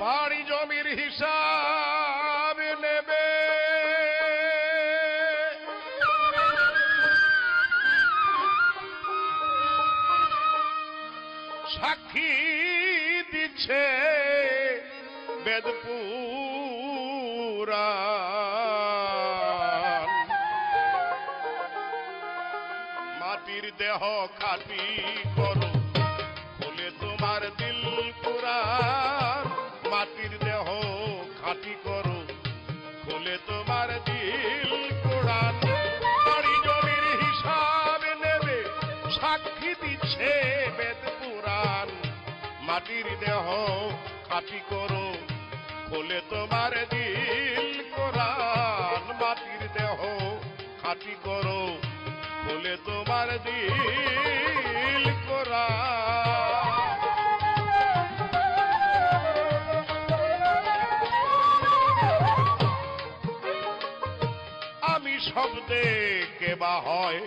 বাড়ি জমির হিসাব নেবে। সাক্ষী দিচ্ছে বেদপুরা। মাটির দেহ খাটি করো বলে তোমার দিল মাটির দেহ খাটি করো। খোলে তোমার দিল কোরআন। বাড়ি জমির হিসাব নেবে, সাক্ষী দিচ্ছে বেদ পুরাণ। মাটির দেহ খাটি করো, খোলে তোমার দিল কোরআন। মাটির দেহ খাটি করো, খোলে তোমার দিল আমি শব্দে কে বা হয়?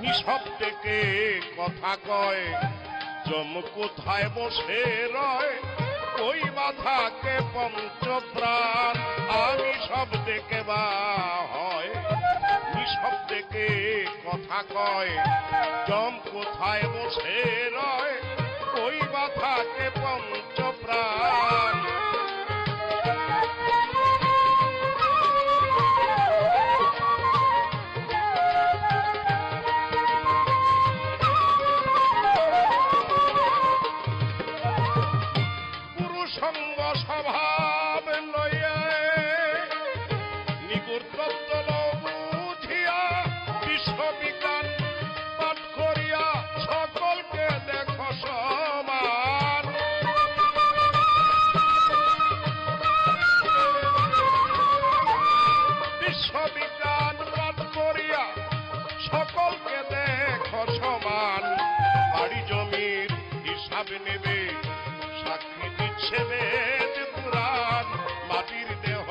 নিঃশব্দে কে কথা কয়? জম কোথায়, বসে রয়? ওই মাথাকে পঞ্চপ্রাণ। আমি শব্দে কে বা হয়? নিঃশব্দে কে কথা কয়? জম কোথায়, বসে রয়? সকলকে দেখো সমান। বাড়ি জমির হিসাব নেবে, সাক্ষী দিচ্ছে বেদ পুরাণ। মাটির দেহ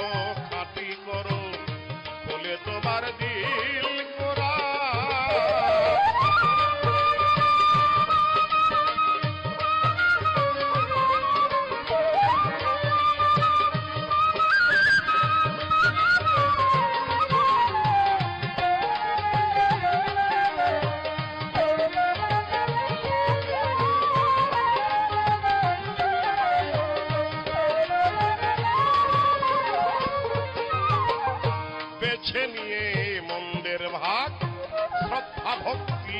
খাটি করো, বলে তোমার দিল বেছে নিয়ে মন্দির ভাগ। শ্রদ্ধা ভক্তি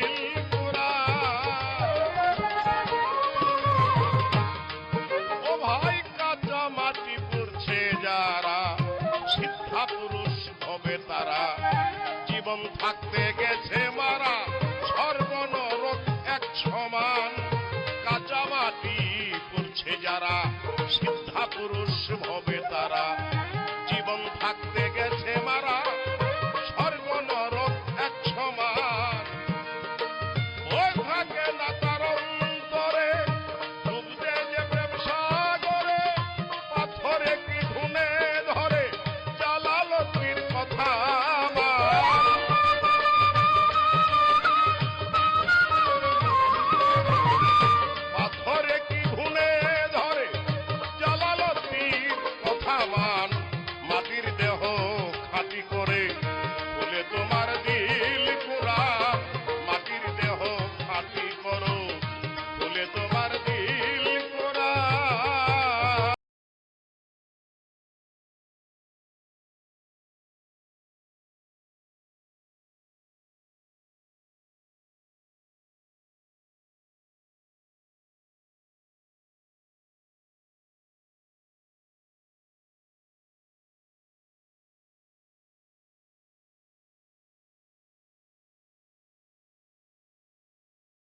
সিদ্ধা পুরুষ হবে তারা। জীবন থাকতে গেছে মারা, সর্বনরক এক সমান। কাঁচা মাটি পড়ছে যারা সিদ্ধা পুরুষ হবে তারা। জীবন থাকতে ಭವಾನ